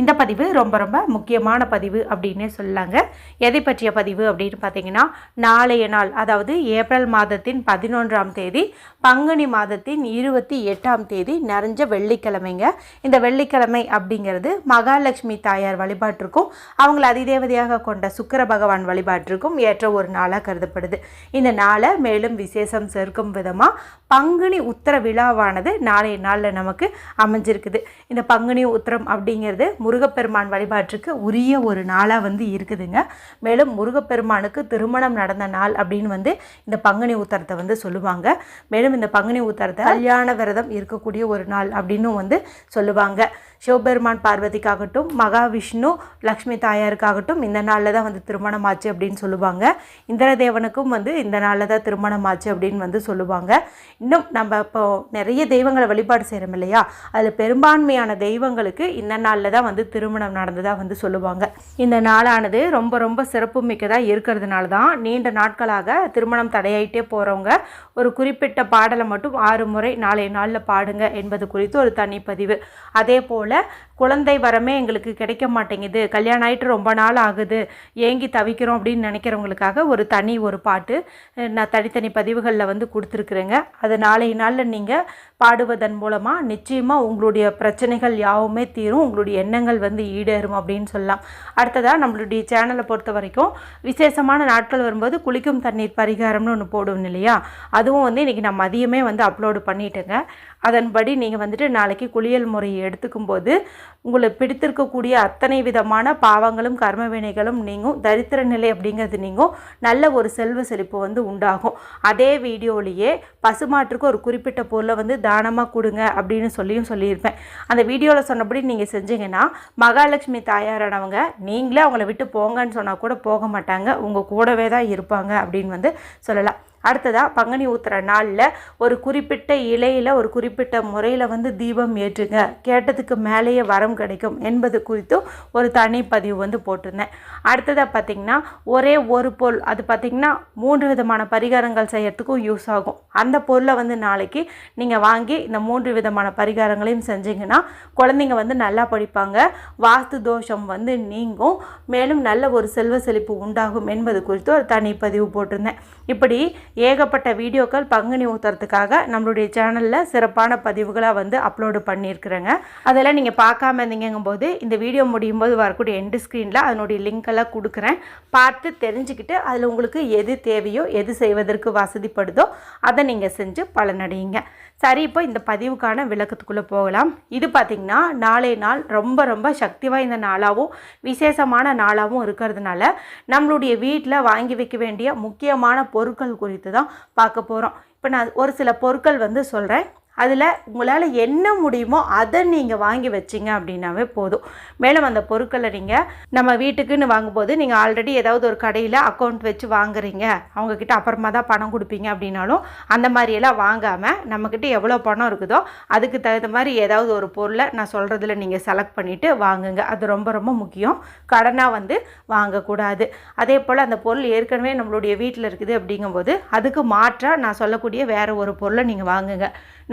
இந்த பதிவு ரொம்ப ரொம்ப முக்கியமான பதிவு அப்படின்னே சொல்லாங்க. எதை பற்றிய பதிவு அப்படின்னு பார்த்தீங்கன்னா நாளைய நாள் அதாவது ஏப்ரல் மாதத்தின் பதினொன்றாம் தேதி பங்குனி மாதத்தின் இருபத்தி எட்டாம் தேதி நிறைஞ்ச வெள்ளிக்கிழமைங்க. இந்த வெள்ளிக்கிழமை அப்படிங்கிறது மகாலட்சுமி தாயார் வழிபாட்டிற்கும் அவங்கள அதிதேவதையாக கொண்ட சுக்கர பகவான் வழிபாட்டிற்கும் ஏற்ற ஒரு நாளாக கருதப்படுது. இந்த நாளை மேலும் விசேஷம் சேர்க்கும் விதமாக பங்குனி உத்தர விழாவானது நாளைய நாளில் நமக்கு அமைஞ்சிருக்குது. இந்த பங்குனி உத்திரம் அப்படிங்கிறது முருகப்பெருமான் வழிபாட்டுக்கு உரிய ஒரு நாளாக வந்து இருக்குதுங்க. மேலும் முருகப்பெருமானுக்கு திருமணம் நடந்த நாள் அப்படின்னு வந்து இந்த பங்குனி உத்தரத்தை வந்து சொல்லுவாங்க. மேலும் இந்த பங்குனி உத்தரத்தை கல்யாண விரதம் இருக்கக்கூடிய ஒரு நாள் அப்படின்னும் வந்து சொல்லுவாங்க. சிவபெருமான் பார்வதிக்காகட்டும் மகாவிஷ்ணு லக்ஷ்மி தாயாருக்காகட்டும் இந்த நாளில் தான் வந்து திருமணம் ஆச்சு அப்படின்னு சொல்லுவாங்க. இந்திரதேவனுக்கும் வந்து இந்த நாளில் தான் திருமணம் ஆச்சு அப்படின்னு வந்து சொல்லுவாங்க. இன்னும் நம்ம இப்போ நிறைய தெய்வங்களை வழிபாடு செய்கிறோம் இல்லையா? அதில் பெரும்பான்மையான தெய்வங்களுக்கு இந்த நாளில் தான் வந்து திருமணம் நடந்ததாக வந்து சொல்லுவாங்க. இந்த நாளானது ரொம்ப ரொம்ப சிறப்பு மிக்கதாக இருக்கிறதுனால தான் நீண்ட நாட்களாக திருமணம் தடையாயிட்டே போகிறவங்க ஒரு குறிப்பிட்ட பாடலை மட்டும் ஆறு முறை நாளைய நாளில் பாடுங்க என்பது குறித்து ஒரு தனிப்பதிவு. அதே போல் போல் குழந்தை வரமே எங்களுக்கு கிடைக்க மாட்டேங்குது. கல்யாணம் ஆகிட்டு ரொம்ப நாள் ஆகுது. ஏங்கி தவிக்கிறோம் அப்படின்னு நினைக்கிறவங்களுக்காக ஒரு தனி ஒரு பாட்டு நான் தனித்தனி பதிவுகளில் வந்து கொடுத்துருக்குறேங்க. அது நாளைய நாளில் நீங்கள் பாடுவதன் மூலமாக நிச்சயமாக உங்களுடைய பிரச்சனைகள் யாவுமே தீரும். உங்களுடைய எண்ணங்கள் வந்து ஈடேறும் அப்படின்னு சொல்லலாம். அடுத்ததாக நம்மளுடைய சேனலை பொறுத்த வரைக்கும் விசேஷமான நாட்கள் வரும்போது குளிக்கும் தண்ணீர் பரிகாரம்னு ஒன்று போடுவோம் இல்லையா? அதுவும் வந்து இன்றைக்கி நான் மதியமே வந்து அப்லோடு பண்ணிட்டேங்க. அதன்படி நீங்கள் வந்துட்டு நாளைக்கு குளியல் முறையை எடுத்துக்கும் போது உங்களை பிடித்திருக்கக்கூடிய அத்தனை விதமான பாவங்களும் கர்ம வினைகளும் நீங்கும். தரித்திர நிலை அப்படிங்கிறது நீங்கும். நல்ல ஒரு செல்வ செழிப்பு வந்து உண்டாகும். அதே வீடியோலேயே பசுமாட்டுக்கு ஒரு குறிப்பிட்ட பொருளை வந்து தானமாக கொடுங்க அப்படின்னு சொல்லியும் சொல்லியிருப்பேன். அந்த வீடியோவில் சொன்னபடி நீங்கள் செஞ்சீங்கன்னா மகாலட்சுமி தாயாரானவங்க நீங்களே அவங்கள விட்டு போங்கன்னு சொன்னால் கூட போக மாட்டாங்க. உங்கள் கூடவே தான் இருப்பாங்க அப்படின்னு வந்து சொல்லலாம். அடுத்ததாக பங்குனி ஊத்துற நாளில் ஒரு குறிப்பிட்ட இலையில் ஒரு குறிப்பிட்ட முறையில் வந்து தீபம் ஏற்றுங்க. கேட்டதுக்கு மேலேயே வரம் கிடைக்கும் என்பது குறித்தும் ஒரு தனி பதிவு வந்து போட்டிருந்தேன். அடுத்ததாக பார்த்திங்கன்னா ஒரே ஒரு பொருள் அது பார்த்திங்கன்னா மூன்று விதமான பரிகாரங்கள் செய்யறதுக்கும் யூஸ் ஆகும். அந்த பொருளை வந்து நாளைக்கு நீங்கள் வாங்கி இந்த மூன்று விதமான பரிகாரங்களையும் செஞ்சீங்கன்னா குழந்தைங்க வந்து நல்லா படிப்பாங்க. வாஸ்து தோஷம் வந்து நீங்கும். மேலும் நல்ல ஒரு செல்வ செழிப்பு உண்டாகும் என்பது குறித்து ஒரு தனி பதிவு போட்டிருந்தேன். இப்படி ஏகப்பட்ட வீடியோக்கள் பங்குனி ஊத்துறதுக்காக நம்மளுடைய சேனலில் சிறப்பான பதிவுகளாக வந்து அப்லோடு பண்ணியிருக்கிறேங்க. அதெல்லாம் நீங்கள் பார்க்காம இருந்தீங்கும் போது இந்த வீடியோ முடியும் போது வரக்கூடிய எண்டு ஸ்க்ரீனில் அதனுடைய லிங்க் எல்லாம் கொடுக்குறேன். பார்த்து தெரிஞ்சுக்கிட்டு அதில் உங்களுக்கு எது தேவையோ எது செய்வதற்கு வசதிப்படுதோ அதை நீங்கள் செஞ்சு பலனடையுங்க. சரி இப்போ இந்த பதிவுக்கான விளக்கத்துக்குள்ளே போகலாம். இது பார்த்திங்கன்னா நாளே நாள் ரொம்ப ரொம்ப சக்தி வாய்ந்த நாளாகவும் விசேஷமான நாளாகவும் இருக்கிறதுனால நம்மளுடைய வீட்டில் வாங்கி வைக்க வேண்டிய முக்கியமான பொருட்கள் குறித்து தான் பார்க்க போகிறோம் இப்போ நான் ஒரு சில பொருட்கள் வந்து சொல்கிறேன் அதில் உங்களால் என்ன முடியுமோ அதை நீங்கள் வாங்கி வச்சிங்க அப்படின்னாவே போதும். மேலும் அந்த பொருட்களை நீங்கள் நம்ம வீட்டுக்குன்னு வாங்கும்போது நீங்கள் ஆல்ரெடி ஏதாவது ஒரு கடையில் அக்கௌண்ட் வச்சு வாங்குறீங்க. அவங்கக்கிட்ட அப்புறமா தான் பணம் கொடுப்பீங்க அப்படின்னாலும் அந்த மாதிரியெல்லாம் வாங்காமல் நம்மக்கிட்ட எவ்வளோ பணம் இருக்குதோ அதுக்கு தகுந்த மாதிரி ஏதாவது ஒரு பொருளை நான் சொல்கிறதுல நீங்கள் செலக்ட் பண்ணிவிட்டு வாங்குங்க. அது ரொம்ப ரொம்ப முக்கியம். கடனாக வந்து வாங்கக்கூடாது. அதே போல் அந்த பொருள் ஏற்கனவே நம்மளுடைய வீட்டில் இருக்குது அப்படிங்கும்போது அதுக்கு மாற்றாக நான் சொல்லக்கூடிய வேறு ஒரு பொருளை நீங்கள் வாங்குங்க.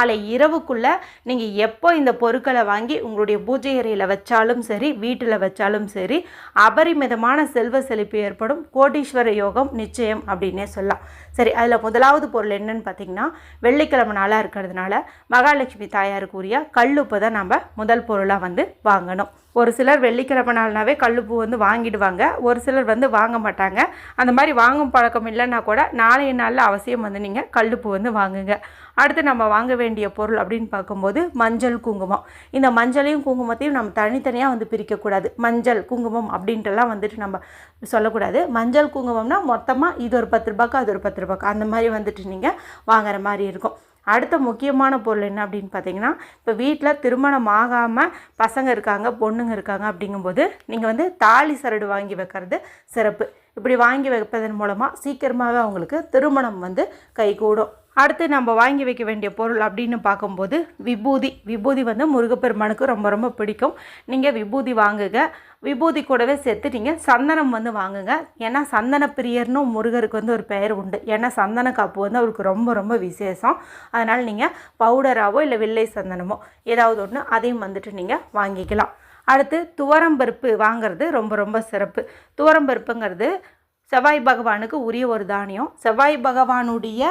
நாளை இரவுக்குள்ளே நீங்கள் எப்போ இந்த பொருட்களை வாங்கி உங்களுடைய பூஜை அறையில் வச்சாலும் சரி வீட்டில் வச்சாலும் சரி அபரிமிதமான செல்வ செழிப்பு ஏற்படும். கோடீஸ்வர யோகம் நிச்சயம் அப்படின்னே சொல்லலாம். சரி அதில் முதலாவது பொருள் என்னன்னு பார்த்தீங்கன்னா வெள்ளிக்கிழமை நாளாக இருக்கிறதுனால மகாலட்சுமி தாயாருக்குரிய கல்லுப்பு தான் நம்ம முதல் பொருளாக வந்து வாங்கணும். ஒரு சிலர் வெள்ளிக்கிழமை நாள்னாவே கல்லுப்பூ வந்து வாங்கிடுவாங்க. ஒரு சிலர் வந்து வாங்க மாட்டாங்க. அந்த மாதிரி வாங்கும் பழக்கம் இல்லைன்னா கூட நாளைய நாளில் அவசியம் வந்து நீங்கள் கல்லுப்பூ வந்து வாங்குங்க. அடுத்து நம்ம வாங்க வேண்டிய பொருள் அப்படின்னு பார்க்கும்போது மஞ்சள் குங்குமம். இந்த மஞ்சளையும் குங்குமத்தையும் நம்ம தனித்தனியாக வந்து பிரிக்கக்கூடாது. மஞ்சள் குங்குமம் அப்படின்ட்டுலாம் வந்துட்டு நம்ம சொல்லக்கூடாது. மஞ்சள் குங்குமம்னா மொத்தமாக இது ஒரு பத்து ரூபாய்க்கு அது ஒரு பத்து ரூபாய்க்கு அந்த மாதிரி வந்துட்டு நீங்கள் வாங்குற மாதிரி இருக்கும். அடுத்த முக்கியமான பொருள் என்ன அப்படின்னு பார்த்தீங்கன்னா இப்போ வீட்டில் திருமணம் ஆகாமல் பசங்க இருக்காங்க பொண்ணுங்க இருக்காங்க அப்படிங்கும்போது நீங்கள் வந்து தாலி சரடு வாங்கி வைக்கிறது சிறப்பு. இப்படி வாங்கி வைப்பதன் மூலமாக சீக்கிரமாகவே அவங்களுக்கு திருமணம் வந்து கைகூடும். அடுத்து நம்ம வாங்கி வைக்க வேண்டிய பொருள் அப்படின்னு பார்க்கும்போது விபூதி. விபூதி வந்து முருகப்பெருமானுக்கு ரொம்ப ரொம்ப பிடிக்கும். நீங்கள் விபூதி வாங்குங்க. விபூதி கூடவே சேர்த்து நீங்கள் சந்தனம் வந்து வாங்குங்க. ஏன்னா சந்தன பிரியர்னு முருகருக்கு வந்து ஒரு பெயர் உண்டு. ஏன்னா சந்தன காப்பு வந்து அவருக்கு ரொம்ப ரொம்ப விசேஷம். அதனால் நீங்கள் பவுடராகவோ இல்லை வெள்ளை சந்தனமோ ஏதாவது ஒன்று அதையும் வந்துட்டு நீங்கள் வாங்கிக்கலாம். அடுத்து துவரம்பருப்பு வாங்குறது ரொம்ப ரொம்ப சிறப்பு. துவரம்பருப்புங்கிறது செவ்வாய் பகவானுக்கு உரிய ஒரு தானியம். செவ்வாய் பகவானுடைய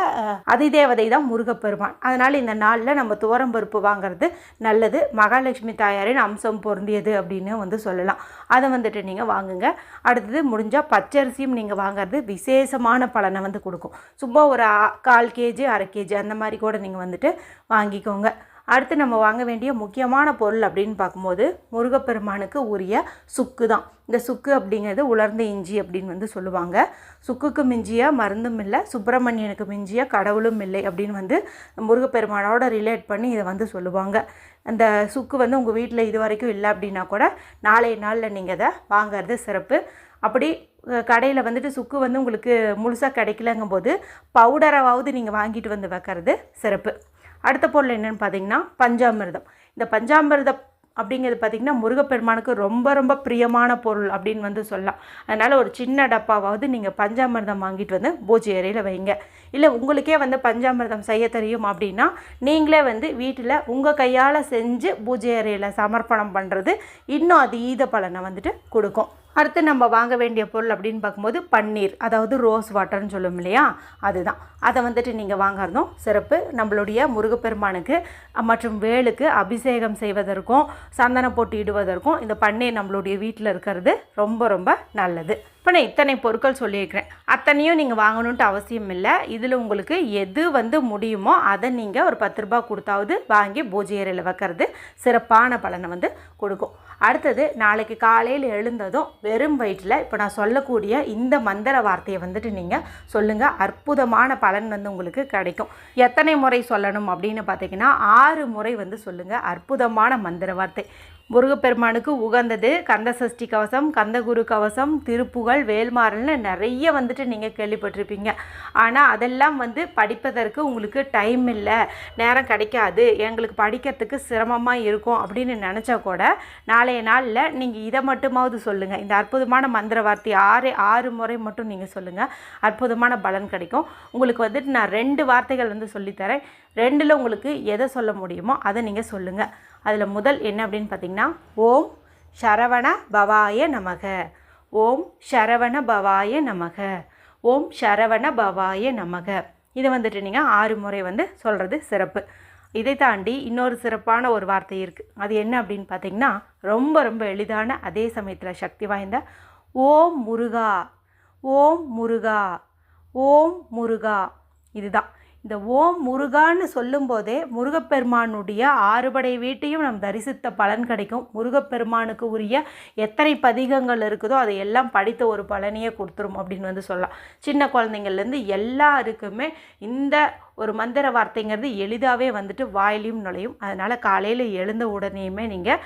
அதிதேவதை தான் முருகப்பெருமான். அதனால் இந்த நாளில் நம்ம துவரம்பருப்பு வாங்குறது நல்லது. மகாலட்சுமி தாயாரின் அம்சம் பொருந்தியது அப்படின்னு வந்து சொல்லலாம். அதை வந்துட்டு நீங்கள் வாங்குங்க. அடுத்தது முடிஞ்சால் பச்சரிசியும் நீங்கள் வாங்குறது விசேஷமான பலனை வந்து கொடுக்கும். சும்மா ஒரு கால் கேஜி அரை கேஜி அந்த மாதிரி கூட நீங்கள் வந்துட்டு வாங்கிக்கோங்க. அடுத்து நம்ம வாங்க வேண்டிய முக்கியமான பொருள் அப்படின்னு பார்க்கும்போது முருகப்பெருமானுக்கு உரிய சுக்கு தான் இந்த சுக்கு அப்படிங்கிறது உலர்ந்த இஞ்சி அப்படின்னு வந்து சொல்லுவாங்க. சுக்குக்கு மிஞ்சிய மருந்தும் இல்லை சுப்பிரமணியனுக்கு மிஞ்சிய கடவுளும் இல்லை அப்படின்னு வந்து முருகப்பெருமானோட ரிலேட் பண்ணி இதை வந்து சொல்லுவாங்க. அந்த சுக்கு வந்து உங்கள் வீட்டில் இது வரைக்கும் இல்லை அப்படின்னா கூட நாளைய நாளில் நீங்கள் அதை வாங்குறது சிறப்பு. அப்படி கடையில் வந்துட்டு சுக்கு வந்து உங்களுக்கு முழுசாக கிடைக்கலங்கும் போது பவுடராவது நீங்கள் வாங்கிட்டு வந்து வைக்கிறது சிறப்பு. அடுத்த பொருள் என்னென்னு பார்த்தீங்கன்னா பஞ்சாமிர்தம். இந்த பஞ்சாமிர்தம் அப்படிங்கிறது பார்த்திங்கன்னா முருகப்பெருமானுக்கு ரொம்ப ரொம்ப பிரியமான பொருள் அப்படின்னு வந்து சொல்லலாம். அதனால் ஒரு சின்ன டப்பாவாவது நீங்கள் பஞ்சாமிர்தம் வாங்கிட்டு வந்து பூஜை அறையில் வைங்க. இல்லை உங்களுக்கே வந்து பஞ்சாமிர்தம் செய்ய தெரியும் அப்படின்னா நீங்களே வந்து வீட்டில் உங்கள் கையால் செஞ்சு பூஜை அறையில் சமர்ப்பணம் பண்ணுறது இன்னும் அதீத பலனை வந்துட்டு கொடுக்கும். அடுத்து நம்ம வாங்க வேண்டிய பொருள் அப்படின்னு பார்க்கும்போது பன்னீர் அதாவது ரோஸ் வாட்டர்னு சொல்லும் இல்லையா? அதுதான். அதை வந்துட்டு நீங்கள் வாங்கிறதும் சிறப்பு. நம்மளுடைய முருகப்பெருமானுக்கு மற்றும் வேலுக்கு அபிஷேகம் செய்வதற்கும் சந்தனம் போட்டு இடுவதற்கும் இந்த பன்னீர் நம்மளுடைய வீட்டில் இருக்கிறது ரொம்ப ரொம்ப நல்லது. இப்போ நான் இத்தனை பொருட்கள் சொல்லியிருக்கிறேன். அத்தனையும் நீங்கள் வாங்கணுன்ட்டு அவசியம் இல்லை. இதில் உங்களுக்கு எது வந்து முடியுமோ அதை நீங்கள் ஒரு பத்து ரூபாய் கொடுத்தாவது வாங்கி பூஜை அறையில் வைக்கிறது சிறப்பான பலனை வந்து கொடுக்கும். அடுத்தது நாளைக்கு காலையில் எழுந்ததும் வெறும் வயிற்றில் இப்போ நான் சொல்லக்கூடிய இந்த மந்திர வார்த்தையை வந்துட்டு நீங்கள் சொல்லுங்கள் அற்புதமான பலன் வந்து உங்களுக்கு கிடைக்கும். எத்தனை முறை சொல்லணும் அப்படின்னு பார்த்தீங்கன்னா ஆறு முறை வந்து சொல்லுங்கள் அற்புதமான மந்திர வார்த்தை. முருகப்பெருமானுக்கு உகந்தது. கந்த சஷ்டி கவசம் கந்தகுரு கவசம் திருப்புகழ் வேல்மாறல்னு நிறைய வந்துட்டு நீங்கள் கேள்விப்பட்டிருப்பீங்க. ஆனால் அதெல்லாம் வந்து படிப்பதற்கு உங்களுக்கு டைம் இல்லை நேரம் கிடைக்காது. எங்களுக்கு படிக்கிறதுக்கு சிரமமாக இருக்கும் அப்படின்னு நினச்சா கூட நாளைய நாளில் நீங்கள் இதை மட்டுமாவது சொல்லுங்கள் இந்த அற்புதமான மந்திர வார்த்தை ஆறு ஆறு முறை மட்டும் நீங்கள் சொல்லுங்கள் அற்புதமான பலன் கிடைக்கும். உங்களுக்கு வந்துட்டு நான் ரெண்டு வார்த்தைகள் வந்து சொல்லித்தரேன். ரெண்டில் உங்களுக்கு எதை சொல்ல முடியுமோ அதை நீங்கள் சொல்லுங்கள் அதில் முதல் என்ன அப்படின்னு பார்த்தீங்கன்னா ஓம் சரவண பவாய நமக. ஓம் சரவண பவாய நமக. ஓம் சரவண பவாய நமக. இதை வந்துட்டு நீங்கள் ஆறு முறை வந்து சொல்கிறது சிறப்பு. இதை தாண்டி இன்னொரு சிறப்பான ஒரு வார்த்தை இருக்குது அது என்ன அப்படின்னு பார்த்தீங்கன்னா ரொம்ப ரொம்ப எளிதான அதே சமயத்தில் சக்தி வாய்ந்த ஓம் முருகா. ஓம் முருகா. ஓம் முருகா. இதுதான். இந்த ஓம் முருகான்னு சொல்லும்போதே முருகப்பெருமானுடைய ஆறுபடை வீட்டையும் நம் தரிசித்த பலன் கிடைக்கும். முருகப்பெருமானுக்கு உரிய எத்தனை பதிகங்கள் இருக்குதோ அதை எல்லாம் படித்த ஒரு பலனையே கொடுத்துரும் அப்படின்னு வந்து சொல்லலாம். சின்ன குழந்தைங்கள்லேருந்து எல்லாருக்குமே இந்த ஒரு மந்திர வார்த்தைங்கிறது எளிதாகவே வந்துட்டு வாயிலையும் நுழையும். அதனால் காலையில் எழுந்த உடனேயுமே நீங்கள்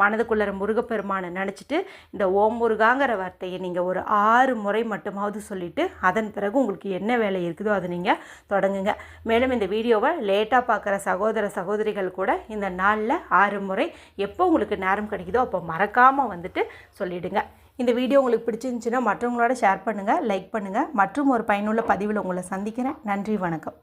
மனதுக்குள்ளற முருகப்பெருமானை நினச்சிட்டு இந்த ஓம் முருகாங்கிற வார்த்தையை நீங்கள் ஒரு ஆறு முறை மட்டுமாவது சொல்லிவிட்டு அதன் பிறகு உங்களுக்கு என்ன வேலை இருக்குதோ அதை நீங்கள் தொடங்குங்க. மேலும் இந்த வீடியோவை லேட்டாக பார்க்குற சகோதர சகோதரிகள் கூட இந்த நாளில் ஆறு முறை எப்போ உங்களுக்கு நேரம் கிடைக்குதோ அப்போ மறக்காமல் வந்துட்டு சொல்லிவிடுங்க இந்த வீடியோ உங்களுக்கு பிடிச்சிருந்துச்சுன்னா மற்றவங்களோட ஷேர் பண்ணுங்கள் லைக் பண்ணுங்கள் மற்றும் ஒரு பயனுள்ள பதிவில் உங்களை சந்திக்கிறேன். நன்றி வணக்கம்.